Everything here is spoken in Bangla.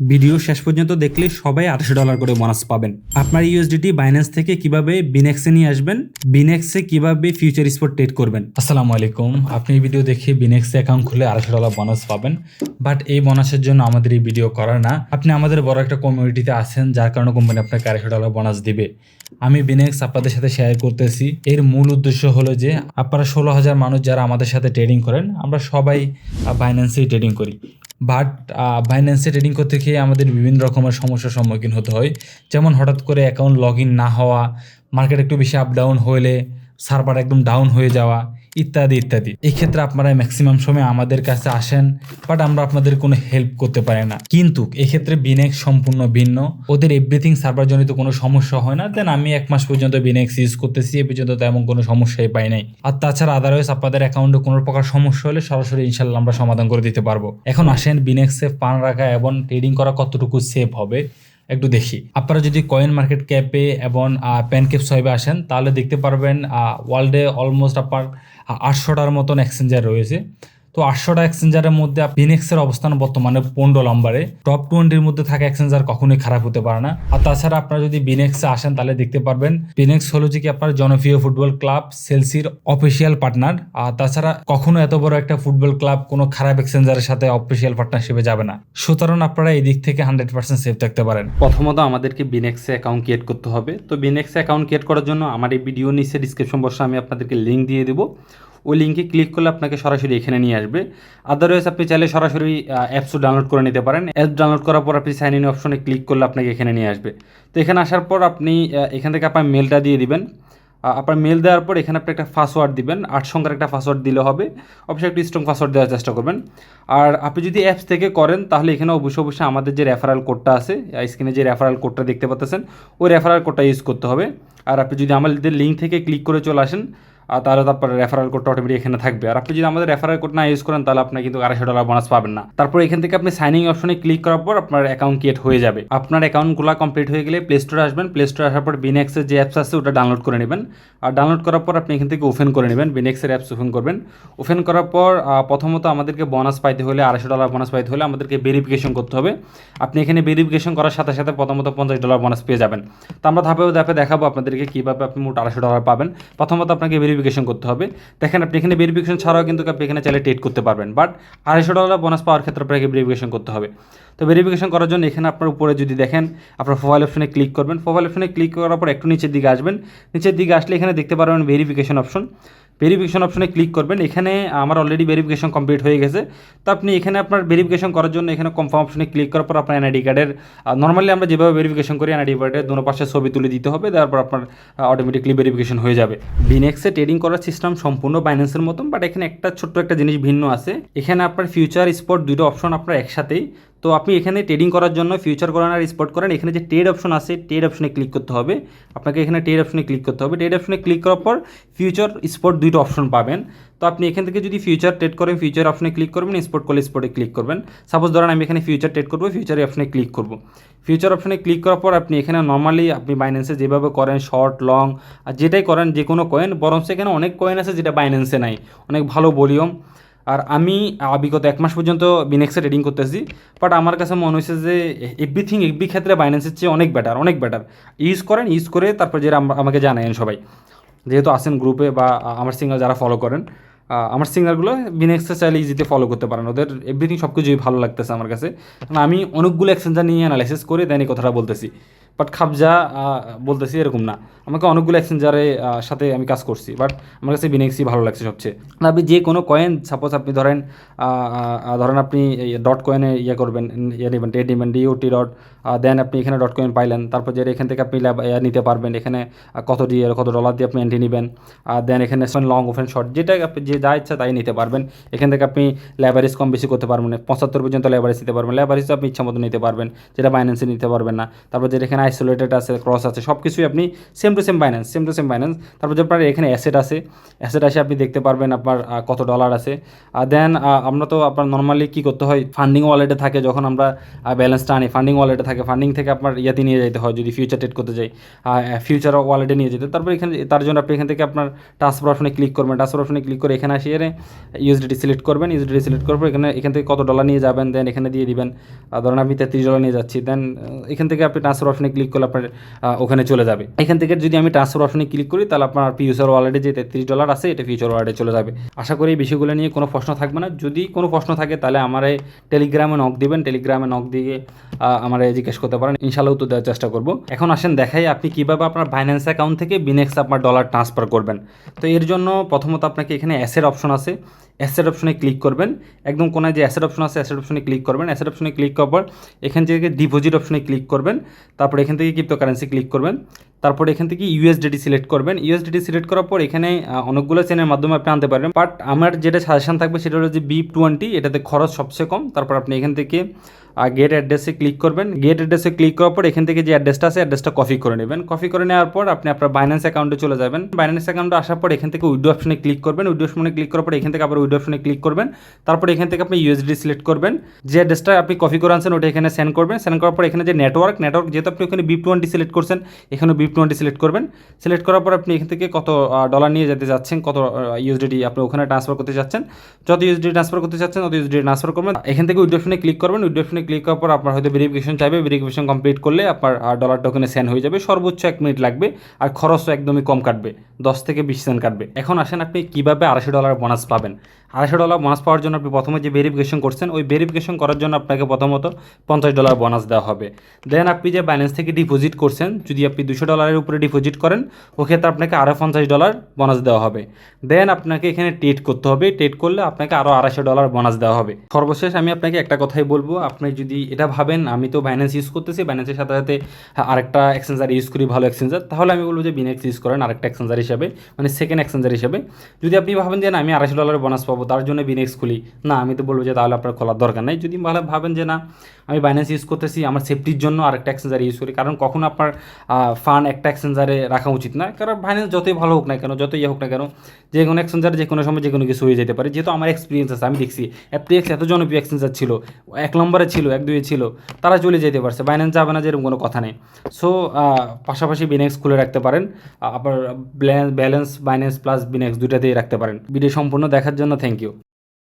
ভিডিও শেষ পর্যন্ত দেখলে সবাই আঠাশো ডলার করে বোনাস পাবেন। আপনার ইউএসডিটি বাইন্যান্স থেকে কীভাবে বিনেক্সে নিয়ে আসবেন বিনেক্সে কীভাবে ফিউচার স্পট ট্রেড করবেন। আসসালামু আলাইকুম। আপনি এই ভিডিও দেখে বিনেক্সে অ্যাকাউন্ট খুলে আড়াইশো ডলার বোনাস পাবেন। বাট এই বোনাসের জন্য আমাদের এই ভিডিও করা না। আপনি আমাদের বড় একটা কমিউনিটিতে আছেন, যার কারণে কোম্পানি আপনাকে আড়াইশো ডলার বোনাস দিবে। আমি বিনেক্স আপনাদের সাথে শেয়ার করতেছি। এর মূল উদ্দেশ্য হলো যে, আপনারা ষোলো হাজার মানুষ যারা আমাদের সাথে ট্রেডিং করেন, আমরা সবাই বাইন্যান্সেই ট্রেডিং করি। বাট বাইন্যান্সে ট্রেডিং করতে গিয়ে আমাদের বিভিন্ন রকমের সমস্যার সম্মুখীন হতে হয়। যেমন হঠাৎ করে অ্যাকাউন্ট লগ ইন না হওয়া মার্কেট একটু বেশি আপ ডাউন হলে সার্ভার একদম ডাউন হয়ে যাওয়া ইত্যাদি ইত্যাদি। এই ক্ষেত্রে আপনারা ম্যাক্সিমাম সময় আমাদের কাছে আসেন বাট আমরা আপনাদের কোনো হেল্প করতে পারি না। কিন্তু এক্ষেত্রে বিনেক্স সম্পূর্ণ ভিন্ন। ওদের এভরিথিং সার্ভার জনিত কোনো সমস্যা হয় না। দেন আমি এক মাস পর্যন্ত বিনেক্স ইউজ করতেছি, এ পর্যন্ত তেমন কোনো সমস্যাই পাই নাই। আর তাছাড়া আদারওয়াইজ আপনাদের অ্যাকাউন্টে কোনো প্রকার সমস্যা হলে সরাসরি ইনশাল্লাহ আমরা সমাধান করে দিতে পারব। এখন আসেন বিনেক্সে পান রাখা এবং ট্রেডিং করা কতটুকু সেফ হবে? একটু দেখি। আপনারা যদি কয়েন মার্কেট ক্যাপে এবং প্যানকেপ সহেবে আসেন, তাহলে দেখতে পারবেন ওয়ার্ল্ডে অলমোস্ট আপনার আটশোটার মতন এক্সচেঞ্জার রয়েছে। তো আটশোটা এক্সচেঞ্জারের মধ্যে ফিনিক্সের অবস্থান বর্তমানে পনেরো নম্বরে। টপ টোয়েন্টির মধ্যে থাকা এক্সচেঞ্জার কখনোই খারাপ হতে পারে না। আর তাছাড়া আপনারা যদি বিনেক্সে আসেন, তাহলে দেখতে পারবেন বিনেক্স হলো যে কি আপনার জনপ্রিয় ফুটবল ক্লাব সেলসির অফিসিয়াল পার্টনার আর তাছাড়া কখনো এত বড় একটা ফুটবল ক্লাব কোনো খারাপ এক্সচেঞ্জারের সাথে অফিসিয়াল পার্টনারশিপে যাবে না। সুতরাং আপনারা এই দিক থেকে হান্ড্রেড পার্সেন্ট সেফ থাকতে পারেন। প্রথমত আমাদেরকে বিনেক্সে অ্যাকাউন্ট ক্রিয়েট করতে হবে। তো বিনেক্সে অ্যাকাউন্ট ক্রিয়েট করার জন্য আমার এই ভিডিও নিচে ডিসক্রিপশন বক্সে আমি আপনাদেরকে লিঙ্ক দিয়ে দেবো। ওই লিঙ্কে ক্লিক করলে আপনাকে সরাসরি এখানে নিয়ে আসবে। আদারওয়াইজ আপনি চাইলে সরাসরি অ্যাপসও ডাউনলোড করে নিতে পারেন। অ্যাপ ডাউনলোড করার পর আপনি সাইন ইন অপশনে ক্লিক করলে আপনাকে এখানে নিয়ে আসবে। তো এখানে আসার পর আপনি এখান থেকে আপনার মেলটা দিয়ে দিবেন। আপনার মেল দেওয়ার পর এখানে আপনি একটা পাসওয়ার্ড দিবেন। আট সংখ্যার একটা পাসওয়ার্ড দিলে হবে। অবশ্যই একটু স্ট্রং পাসওয়ার্ড দেওয়ার চেষ্টা করবেন। আর আপনি যদি অ্যাপস থেকে করেন, তাহলে এখানে অবশ্যই অবশ্যই আমাদের যে রেফারাল কোডটা আছে স্ক্রিনে যে রেফারাল কোডটা দেখতে পাচ্ছেন ওই রেফারাল কোডটা ইউজ করতে হবে। আর আপনি যদি আমাদের লিঙ্ক থেকে ক্লিক করে চলে আসেন আর তাহলে তারপর রেফারাল কোডটা অটোমেটিক এখানে থাকবে। আর আপনি যদি আমাদের রেফারাল কোড না ইউজ করেন, তাহলে আপনি কিন্তু আড়াইশো ডলার বোনাস পাবেন না। তারপর এখান থেকে আপনি সাইনিং অপশনে ক্লিক করার পর আপনার অ্যাকাউন্ট ক্রিয়েট হয়ে যাবে। আপনার অ্যাকাউন্টগুলো কমপ্লিট হয়ে গেলে প্লে স্টোরে আসবেন। প্লে স্টোরে আসার পর বিনেক্সের যে অ্যাপস আছে, ওটা ডাউনলোড করে নেবেন। আর ডাউনলোড করার পর আপনি এখান থেকে ওপেন করে নেবেন। বিনেক্সের অ্যাপস ওপেন করবেন। ওপেন করার পর প্রথমত আমাদেরকে বোনাস পাইতে হলে, আড়াইশো ডলার বোনাস পাইতে হলে আমাদেরকে ভেরিফিকেশন করতে হবে। আপনি এখানে ভেরিফিকেশন করার সাথে সাথে প্রথমত পঞ্চাশ ডলার বোনাস পেয়ে যাবেন। তো আমরা ধাপে ধাপে দেখাবো আপনাদেরকে কীভাবে আপনি মোট আড়াইশো ডলার পাবেন। প্রথমত আপনাকে ভেরিফিকেশন করতে হবে। দেখেন আপনি এখানে ভেরিফিকেশন ছাড়াও কিন্তু আপনি এখানে চাইলে ট্রেড করতে পারবেন। বাট আড়াইশো ডলার বোনাস পাওয়ার ক্ষেত্রে আপনাকে ভেরিফিকেশন করতে হবে। তো ভেরিফিকেশন করার জন্য এখানে আপনার উপরে যদি দেখেন, আপনার প্রোফাইল অপশনে ক্লিক করবেন। প্রোফাইল অপশনে ক্লিক করার পর একটু নিচের দিকে আসবেন। নিচের দিকে আসলে এখানে দেখতে পারবেন ভেরিফিকেশন অপশন ভেরিফিকেশন অপশনে ক্লিক করবেন। এখানে আমার অলরেডি ভেরিফিকেশন কমপ্লিট হয়ে গেছে। তো আপনি এখানে আপনার ভেরিফিকেশন করার জন্য এখানে কনফার্ম অপশনে ক্লিক করার পর আপনার এনআইডি কার্ডের নর্মালি আমরা যেভাবে ভেরিফিকেশন করি এনআইডি কার্ডের দুটো পাশে ছবি তুলে দিতে হবে, তারপর আপনার অটোমেটিকলি ভেরিফিকেশন হয়ে যাবে। বিনেক্সে ট্রেডিং করার সিস্টেম সম্পূর্ণ বাইন্যান্সের মতন বাট এখানে একটা ছোট্ট একটা জিনিস ভিন্ন আছে। এখানে আপনার ফিউচার স্পট দুটো অপশন আপনার একসাথেই। তো আপনি এখানে ট্রেডিং করার জন্য ফিউচার করেন আর স্পট করেন এখানে যে ট্রেড অপশন আছে ট্রেড অপশনে ক্লিক করতে হবে। আপনাকে এখানে ট্রেড অপশনে ক্লিক করতে হবে। ট্রেড অপশনে ক্লিক করার পর ফিউচার স্পট দুইটা অপশন পাবেন। তো আপনি এখান থেকে যদি ফিউচার ট্রেড করেন ফিউচার অপশনে ক্লিক করবেন স্পট করলে স্পটে ক্লিক করবেন। সাপোজ ধরেন আমি এখানে ফিউচার ট্রেড করব ফিউচার অপশনে ক্লিক করব। ফিউচার অপশনে ক্লিক করার পর আপনি এখানে নর্মালি আপনি বাইন্যান্সে যেভাবে করেন শর্ট লং আর যেটাই করেন যে কোনো কয়েন বরং সেখানে অনেক কয়েন আছে যেটা বাইন্যান্সে নাই। অনেক ভালো ভলিউম আর আমি বিগত এক মাস পর্যন্ত বিনেক্সে ট্রেডিং করতেছি বাট আমার কাছে মনে হয়েছে যে এভরিথিং এভরি ক্ষেত্রে বাইন্যান্সের চেয়ে অনেক বেটার অনেক বেটার ইউজ করেন ইউজ করে তারপর আম- আমাকে জানায়েন সবাই। যেহেতু আসেন গ্রুপে বা আমার সিঙ্গার যারা ফলো করেন আমার সিঙ্গারগুলো বিনেক্সে চাইলে ইজিতে ফলো করতে পারেন। ওদের এভরিথিং সব কিছুই ভালো লাগতেছে আমার কাছে। আমি অনেকগুলো এক্সচেঞ্জার নিয়ে অ্যানালাইসিস করে দেন এই কথাটা বলতেছি। বাট খাবজা বলতেছি এরকম না। আমাকে অনেকগুলো এক্সচেঞ্জারে সাথে আমি কাজ করছি, বাট আমার কাছে বিনেক্সই ভালো লাগছে সবচেয়ে। আপনি যে কোনো কয়েন সাপোজ আপনি ধরেন ধরেন আপনি ডট কয়েনে ইয়ে করবেন ইয়ে নেবেন টেড নেবেন ডিওটি ডট দেন আপনি এখানে ডট কয়েন পাইলেন, তারপর যে এখান থেকে আপনি ইয়ে নিতে পারবেন, এখানে কত দিয়ে, কত ডলার দিয়ে আপনি এন্ট্রি নেবেন দেন এখানে লং ওপেন শর্ট যেটা আপনি, যে যা ইচ্ছা তাই নিতে পারবেন। এখান থেকে আপনি ল্যাবারিজ কম বেশি করতে পারবেন পঁচাত্তর পর্যন্ত ল্যাবারিজ নিতে পারবেন ল্যাবারিজ আপনি ইচ্ছা মতো নিতে পারবেন, যেটা বাইন্যান্সে নিতে পারবেন না। তারপর যেটা এখানে এখানে আইসোলেটেড আছে ক্রস আছে সব কিছুই আপনি same to same Binance same to same Binance তারপর যে আপনার এখানে অ্যাসেট আছে অ্যাসেট আসে আপনি দেখতে পারবেন আপনার কত ডলার আছে। আর দেন আমরা তো আপনার নর্মালি কী করতে হয় ফান্ডিং ওয়ালেটে থাকে যখন আমরা ব্যালেন্সটা আনি ফান্ডিং ওয়ালেটে থাকে ফান্ডিং থেকে আপনার ইয়াতে নিয়ে যেতে হয়, যদি ফিউচার ট্রেড করতে যাই ফিউচার ওয়ালেটে নিয়ে যেতে। তারপর এখানে, তার জন্য আপনি এখান থেকে আপনার ট্রান্সফার অপশনে ক্লিক করবেন ট্রান্সফার অপশনে ক্লিক করে এখানে আসিয়ে ইউএসডিটি সিলেক্ট করবেন। ইউএসডিটি সিলেক্ট করার পর এখানে, এখান থেকে কত ডলার নিয়ে যাবেন দেন এখানে দিয়ে দিবেন। ধরুন আমি তেত্রিশ ডলার নিয়ে যাচ্ছি দেন এখান থেকে আপনি ট্রান্সফার অপশনে ক্লিক করলে আপনার ওখানে চলে যাবে। এখান থেকে যদি আমি ট্রান্সফার অপশনে ক্লিক করি, তাহলে আপনার ফিউচার ওয়ালেটে যে তেত্রিশ ডলার আছে, এটা ফিউচার ওয়ালেটে চলে যাবে। আশা করি এই বিষয়গুলো নিয়ে কোনো প্রশ্ন থাকবে না। যদি কোনো প্রশ্ন থাকে, তাহলে আমার টেলিগ্রামে নক দিবেন। টেলিগ্রামে নক দিয়ে আমারে জিজ্ঞেস করতে পারেন। ইনশাল্লাহ উত্তর দেওয়ার চেষ্টা করব। এখন আসেন দেখাই আপনি কীভাবে আপনার ফাইন্যান্স অ্যাকাউন্ট থেকে বিনেক্স আপনার ডলার ট্রান্সফার করবেন। তো এর জন্য প্রথমত আপনাকে এখানে অ্যাসের অপশন আছে। অ্যাসেট অপশনে ক্লিক করবেন। একদম কোনায় যে অ্যাসেট অপশন আছে অ্যাসেট অপশনে ক্লিক করবেন। অ্যাসেট অপশনে ক্লিক করার এখান থেকে ডিপোজিট অপশনে ক্লিক করবেন। তারপর এখান থেকে ক্রিপ্টো কারেন্সি ক্লিক করবেন। তারপর এখান থেকে ইউএসডিটি সিলেক্ট করবেন। ইউএসডিটি সিলেক্ট করার পর এখানে অনেকগুলো চেনের মাধ্যমে আপনি আনতে পারবেন। বাট আমার যেটা সাজেশান থাকবে সেটা হলো যে বি টোয়েন্টি এটাতে খরচ সবচেয়ে কম। তারপর আপনি এখান থেকে গেট অ্যাড্রেসে ক্লিক করবেন। গেট অ্যাড্রেসে ক্লিক করার পর এখান থেকে যে অ্যাড্রেসটা আছে অ্যাড্রেসটা কপি করে নেবেন। কপি করে নেওয়ার পর আপনি আপনার বাইন্যান্স অ্যাকাউন্টে চলে যাবেন। বাইন্যান্স অ্যাকাউন্টে আসার পর এখান থেকে উইডো অপশনে ক্লিক করবেন। উইডো অপশনে ক্লিক করার পর এখান থেকে আবার উইডো অপশনে ক্লিক করবেন। তারপর এখান থেকে আপনি ইউএসডি সিলেক্ট করবেন। যে অ্যাড্রেসটা আপনি কপি করে আনছেন, ওটা এখানে সেন্ড করবেন। সেন্ড করার পর এখানে যে নেটওয়ার্ক নেটওয়ার্ক যেহেতু আপনি ওখানে বি টোয়েন্টি সিলেক্ট করছেন এখানে বি টোয়েন্টি সিলেক্ট করবেন। সিলেক্ট করার পর আপনি এখান থেকে কত ডলার নিয়ে যেতে যাচ্ছেন, কত ইউএসডি আপনি ওখানে ট্রান্সফার করতে চাচ্ছেন যত ইউএসডি ট্রান্সফার করতে চাচ্ছেন তত ইউএসডি ট্রান্সফার করবেন। এখান থেকে উইডো অপশনে ক্লিক করবেন। উইডো অপশনে ক্লিক করার পর আপনার হয়তো ভেরিফিকেশন চাইবে ভেরিফিকেশন কমপ্লিট করলে আপনার ডলারটা ওখানে সেন্ড হয়ে যাবে, সর্বোচ্চ এক মিনিট লাগবে আর খরচও একদমই কম কাটবে, দশ থেকে বিশ সেন্ট কাটবে। এখন আসেন আপনি কীভাবে আড়াইশো ডলার বোনাস পাবেন। আড়াইশো ডলার বোনাস পাওয়ার জন্য আপনি প্রথমে যে ভেরিফিকেশন করছেন, ওই ভেরিফিকেশন করার জন্য আপনাকে প্রথমত পঞ্চাশ ডলার বোনাস দেওয়া হবে। দেন আপনি যে ব্যালেন্স থেকে ডিপোজিট করছেন, যদি আপনি দুশো ডলারের উপরে ডিপোজিট করেন, ওক্ষেত্রে আপনাকে আরও পঞ্চাশ ডলার বোনাস দেওয়া হবে। দেন আপনাকে এখানে টেট করতে হবে টেট করলে আপনাকে আরও আড়াইশো ডলার বোনাস দেওয়া হবে। সর্বশেষ আমি আপনাকে একটা কথাই বলব, আপনি যদি এটা ভাবেন, আমি তো বাইন্যান্স ইউজ করতেছি বাইন্যান্সের সাথে সাথে আরেকটা এক্সচেঞ্জার ইউজ করি, ভালো এক্সচেঞ্জার তাহলে আমি বলব যে বিনেক্স ইউজ করেন, আরেকটা এক্সচেঞ্জার হিসাবে মানে সেকেন্ড এক্সচেঞ্জার হিসাবে। যদি আপনি ভাবেন যে না, আমি আড়াইশো ডলারের বোনাস পাবো, তার জন্য বিনেক্স খুলি, না, আমি তো বলব যে তাহলে আপনার খোলার দরকার নেই। যদি ভালো ভাবেন যে না, আমি বাইন্যান্স ইউজ করতেছি, আমার সেফটির জন্য আরেকটা এক্সচেঞ্জার ইউজ করি, কারণ কখনো আপনার ফান্ড একটা এক্সচেঞ্জারে রাখা উচিত না, কারণ বাইন্যান্স যতই ভালো হোক না কেন, যতই ইয়ে হোক না কেন, যে কোনো এক্সচেঞ্জার যে কোনো সময় যে কোনো কিছু হয়ে যেতে পারে, যেহেতু আমার এক্সপিরিয়েন্স আছে, আমি দেখছি এত জনপ্রিয় এক্সচেঞ্জার ছিল, এক নম্বরে ছিল এক দুই ছিল, তারা চলে যেতে পারছে। বাইন্যান্স যাবে না যেরকম কোনো কথা নেই। সো পাশাপাশি বিনেক্স খুলে রাখতে পারেন। আপনার ব্যালেন্স বাইন্যান্স প্লাস বিনেক্স দুটাতেই রাখতে পারেন। ভিডিও সম্পূর্ণ দেখার জন্য থ্যাংক ইউ